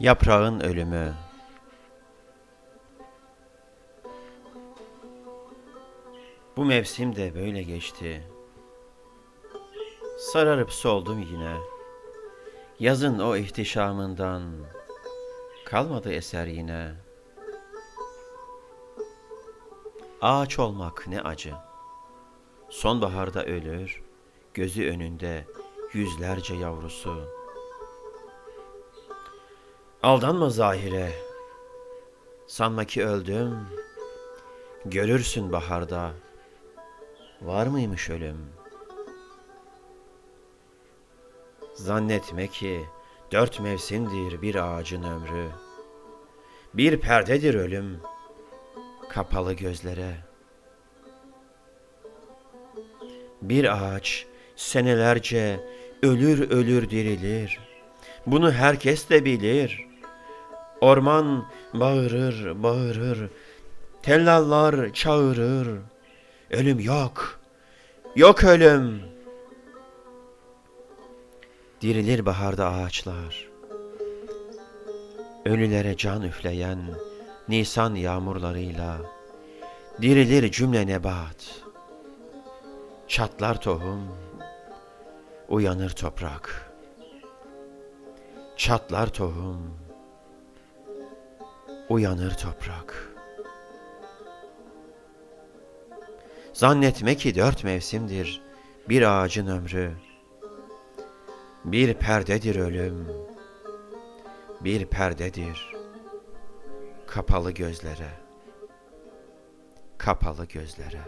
Yaprağın ölümü Bu mevsim de böyle geçti. Sararıp soldum yine. Yazın o ihtişamından kalmadı eser yine. Ağaç olmak ne acı. Sonbaharda ölür, gözü önünde yüzlerce yavrusu. Aldanma zahire. Sanma ki öldüm. Görürsün baharda. Var mıymış ölüm? Zannetme ki dört mevsimdir bir ağacın ömrü. Bir perdedir ölüm kapalı gözlere. Bir ağaç senelerce ölür ölür dirilir. Bunu herkes de bilir. Orman bağırır bağırır. Tellallar çağırır. Ölüm yok. Yok ölüm. Dirilir baharda ağaçlar. Ölülere can üfleyen Nisan yağmurlarıyla dirilir cümle nebat. Çatlar tohum, uyanır toprak. Çatlar tohum, uyanır toprak. Zannetme ki dört mevsimdir bir ağacın ömrü. Bir perdedir ölüm, bir perdedir kapalı gözlere, kapalı gözlere.